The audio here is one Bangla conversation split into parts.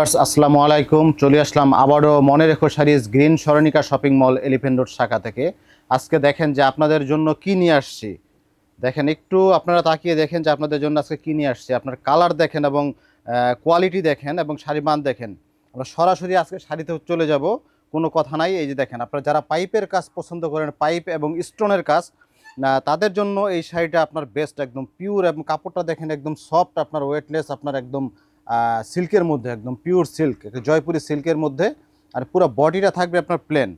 আসসালামু আলাইকুম। চলে আসলাম আবারও মনে রেখো শাড়িজ গ্রিন সরণিকা শপিং মল এলিফেন্ট রোড শাখা থেকে। আজকে দেখেন যে আপনাদের জন্য কি নিয়ে আসছি। দেখেন, একটু আপনারা তাকিয়ে দেখেন যে আপনাদের জন্য আজকে কি নিয়ে আসছি। আপনার কালার দেখেন এবং কোয়ালিটি দেখেন এবং শাড়ি মান দেখেন। আমরা সরাসরি আজকে শাড়িতে চলে যাব। কোনো কথা নাই। এই যে দেখেন, আপনারা যারা পাইপের কাজ পছন্দ করেন, পাইপ এবং স্টোনের কাজ, না, তাদের জন্য এই শাড়িটা আপনার বেস্ট একদম পিওর এবং কাপড়টা দেখেন একদম সফট আপনার ওয়েটলেস আপনার একদম সিল্কের মধ্যে, একদম পিওর সিল্ক জয়পুরি সিল্কের মধ্যে, আর পুরো বডিটা থাকবে আপনার প্লেন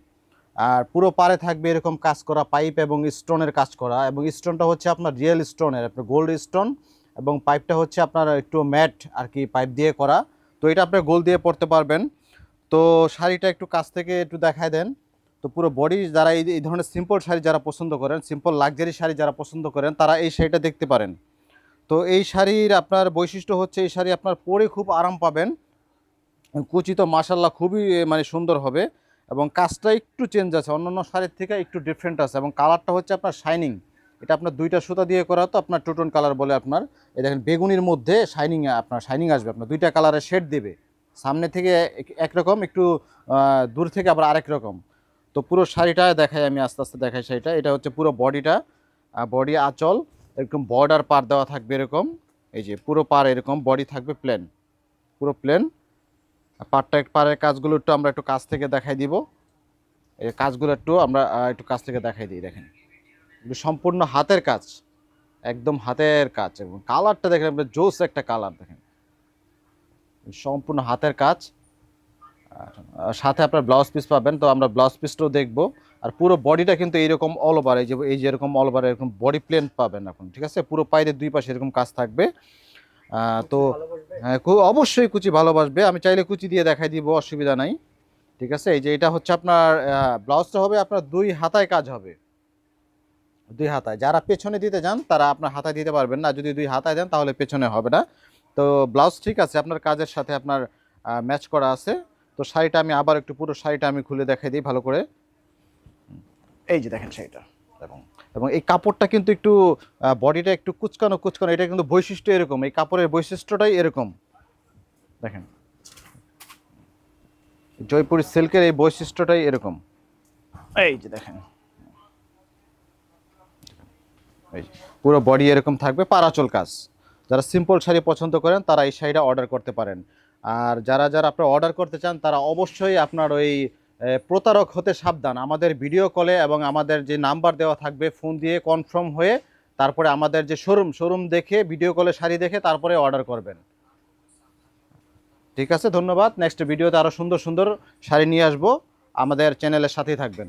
আর পুরো পারে থাকবে এরকম কাজ করা পাইপ এবং স্টোনের কাজ করা, এবং স্টোনটা হচ্ছে আপনার রিয়েল স্টোনের আপনার গোল্ড স্টোন এবং পাইপটা হচ্ছে আপনার একটু ম্যাট আর কি পাইপ দিয়ে করা। তো এটা আপনার গোল দিয়ে পড়তে পারবেন। তো শাড়িটা একটু কাছ থেকে একটু দেখায় দেন। তো পুরো বডি যারা এই ধরনের সিম্পল শাড়ি যারা পছন্দ করেন সিম্পল লাক্সারি শাড়ি যারা পছন্দ করেন, তারা এই শাড়িটা দেখতে পারেন। তো এই শাড়ির আপনার বৈশিষ্ট্য হচ্ছে এই শাড়ি আপনার পরে খুব আরাম পাবেন। কুচি তো মাসাল্লাহ খুবই মানে সুন্দর হবে এবং কাজটা একটু চেঞ্জ আছে, অন্যান্য শাড়ির থেকে একটু ডিফারেন্ট আছে এবং কালারটা হচ্ছে আপনার শাইনিং এটা আপনার দুইটা সুতা দিয়ে করা তো, আপনার টুটন কালার বলে আপনার, এই দেখেন বেগুনির মধ্যে শাইনিং আপনার শাইনিং আসবে, আপনার দুইটা কালারের শেড দেবে। সামনে থেকে এক- একরকম একটু দূর থেকে আবার আরেক রকম। তো পুরো শাড়িটা দেখাই, আমি আস্তে আস্তে দেখাই শাড়িটা। এটা হচ্ছে পুরো বডিটা বডি আঁচল। এরকম বর্ডার পার দেওয়া থাকবে এরকম। এই যে পুরো পার এরকম বডি থাকবে প্লেন পুরো প্লেন পারটা পাড়ের কাজগুলো একটু আমরা একটু কাছ থেকে দেখাই দিব। এই কাজগুলো একটু আমরা একটু কাছ থেকে দেখাই দিই, দেখেন। সম্পূর্ণ হাতের কাজ। একদম হাতের কাজ। এবং কালারটা দেখেন জোস একটা কালার দেখেন। সম্পূর্ণ হাতের কাজ। সাথে আপনার ব্লাউজ পিস পাবেন, তো আমরা ব্লাউজ পিসটাও দেখব। আর পুরো বডিটা কিন্তু এইরকম অল ওভার এই যে এই যে এরকম অল ওভার এরকম বডি প্লেন পাবেন এখন, ঠিক আছে? পুরো পায়ের দুই পাশে এরকম কাজ থাকবে। তো হ্যাঁ অবশ্যই কুচি ভালোবাসবে আমি চাইলে কুচি দিয়ে দেখাই দিব, অসুবিধা নাই, ঠিক আছে? এই যে, এটা হচ্ছে আপনার ব্লাউজটা হবে আপনার দুই হাতায় কাজ হবে। দুই হাতায়, যারা পেছনে দিতে যান, তারা আপনার হাতায় দিতে পারবেন না। যদি দুই হাতায় দেন, তাহলে পেছনে হবে না। তো ব্লাউজ ঠিক আছে, আপনার কাজের সাথে আপনার ম্যাচ করা আছে। তো শাড়িটা আমি আবার একটু পুরো শাড়িটা আমি খুলে দেখাই দিই ভালো করে। এই যে দেখেন শাড়িটা। এবং এবং এই কাপড়টা কিন্তু একটু বডিটা একটু কুচকানো কুচকানো, এটা কিন্তু বৈশিষ্ট্য এরকম। এই কাপড়ের বৈশিষ্ট্যটাই এরকম। দেখেন। জয়পুরি সিল্কের এই বৈশিষ্ট্যটাই এরকম। এই যে দেখেন। এই পুরো বডি এরকম থাকবে, পারাচল কাজ। যারা সিম্পল শাড়ি পছন্দ করেন, তারা এই শাড়িটা অর্ডার করতে পারেন। আর যারা যারা আপনার অর্ডার করতে চান, তারা অবশ্যই আপনার ওই প্রতারক হতে সাবধান। আমাদের ভিডিও কলে এবং আমাদের যে নাম্বার দেওয়া থাকবে ফোন দিয়ে কনফার্ম হয়ে তারপরে আমাদের যে শোরুম শোরুম দেখে ভিডিও কলে শাড়ি দেখে তারপরে অর্ডার করবেন। ঠিক আছে? ধন্যবাদ। নেক্সট ভিডিওতে আরও সুন্দর সুন্দর শাড়ি নিয়ে আসব। আমাদের চ্যানেলের সাথেই থাকবেন।